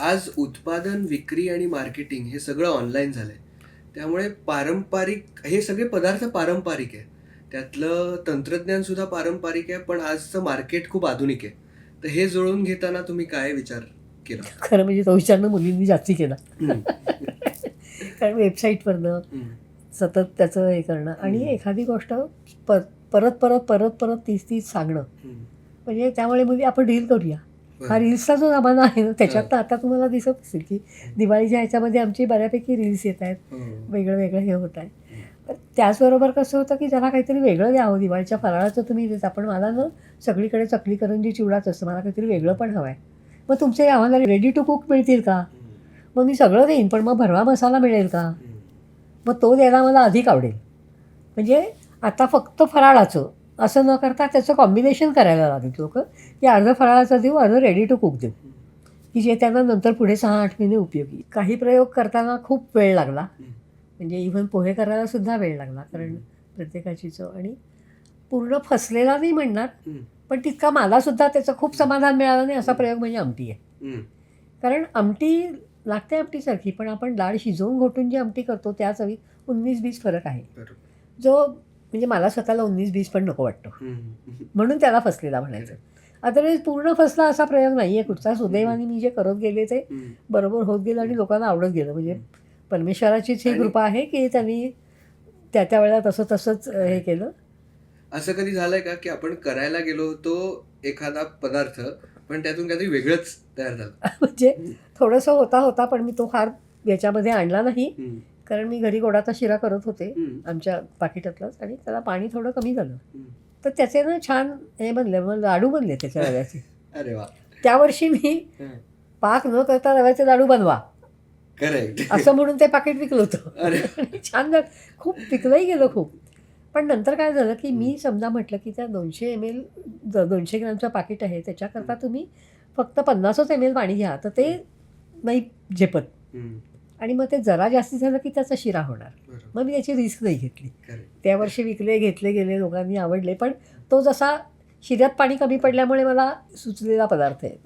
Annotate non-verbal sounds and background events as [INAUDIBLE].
आज उत्पादन विक्री आणि मार्केटिंग हे सगळं ऑनलाईन झालंय त्यामुळे पारंपरिक हे सगळे पदार्थ पारंपरिक आहे त्यातलं तंत्रज्ञान सुद्धा पारंपरिक आहे पण आजचं मार्केट खूप आधुनिक आहे तर हे जुळवून घेताना तुम्ही काय विचार केला खरं म्हणजे तो विचारणं मुलींनी जास्ती केला. कारण वेबसाईटवरनं. सतत त्याचं हे करणं आणि. एखादी गोष्ट परत परत परत परत तीस तीस सांगणं. म्हणजे त्यामुळे म्हणजे आपण रील करूया हा. रील्सचा जो जमाना आहे ना त्याच्यात तर आता तुम्हाला दिसत असेल की दिवाळीच्या ह्याच्यामध्ये आमची बऱ्यापैकी रील्स येत आहेत. हो. वेगळं वेगळं हे होत आहे. पण त्याचबरोबर कसं होतं की ज्याला काहीतरी वेगळं द्यावं दिवाळीच्या फराळाचं तुम्ही देता पण मला ना सगळीकडे चकली करंजी चिवडाच असतं मला काहीतरी वेगळं पण हवं आहे मग तुमचे आम्हाला रेडी टू कुक मिळतील का. मग मी सगळं देईन पण मग भरवा मसाला मिळेल का. मग तो द्यायला मला अधिक आवडेल. म्हणजे आता फक्त फराळाचं. असं न करता त्याचं कॉम्बिनेशन करायला लागेल लोक की अर्ध फराळाचं देऊ अर्ध रेडी टू कुक देऊ की जे त्यांना नंतर पुढे सहा आठ महिने उपयोगी काही प्रयोग करताना खूप वेळ लागला. म्हणजे इव्हन पोहे करायला सुद्धा वेळ लागला कारण प्रत्येकाची चव आणि पूर्ण फसलेला नाही म्हणणार. पण तितका मलासुद्धा त्याचं खूप समाधान मिळालं नाही असा प्रयोग म्हणजे आमटी आहे. कारण आमटी लागते आमटीसारखी पण आपण डाळ शिजवून घोटून जी आमटी करतो त्या चवीत उन्नीस बीस फरक आहे. जो म्हणजे मला स्वतःला उन्नीस बीस पण नको वाटतो. म्हणून त्याला फसलेला म्हणायचं. अदरवाईज पूर्ण फसला असा प्रयोग नाही आहे कुठचा. सुदैवाने मी जे करत गेले ते. बरोबर होत गेलं आणि लोकांना आवडत गेलं. म्हणजे परमेश्वराचीच ही कृपा आहे की त्यांनी त्या त्या वेळेला तसं तसंच हे केलं? असं कधी झालंय का की आपण करायला गेलो होतो एखादा पदार्थ पण त्यातून काहीतरी वेगळंच तयार झालं? [LAUGHS] म्हणजे थोडंसं होता होता पण मी तो फार याच्यामध्ये आणला नाही. कारण मी घरी गोडाचा शिरा करत होते. आमच्या पाकिटातलंच आणि त्याला पाणी थोडं कमी झालं. तर त्याचे ना छान हे बनले मग लाडू बनले त्याच्या [LAUGHS] रव्याचे. अरे वा. त्या वर्षी मी. पाक न करता रव्याचे लाडू बनवा. करेक्ट [LAUGHS] असं म्हणून ते पाकिट विकलं होतं. [LAUGHS] छान. खूप विकलंही गेलं खूप. पण नंतर काय झालं की मी समजा म्हटलं की त्या दोनशे एम एल दोनशे ग्रॅमचं पाकिट आहे त्याच्याकरता तुम्ही फक्त पन्नासच एम एल पाणी घ्या तर ते नाही झेपत. आणि मग ते जरा जास्ती झालं की त्याचा शिरा होणार. मग मी त्याची रिस्क नाही घेतली. त्या वर्षी विकले घेतले गेले लोकांनी आवडले पण तो जसा शिऱ्यात पाणी कमी पडल्यामुळे मला सुचलेला पदार्थ आहे.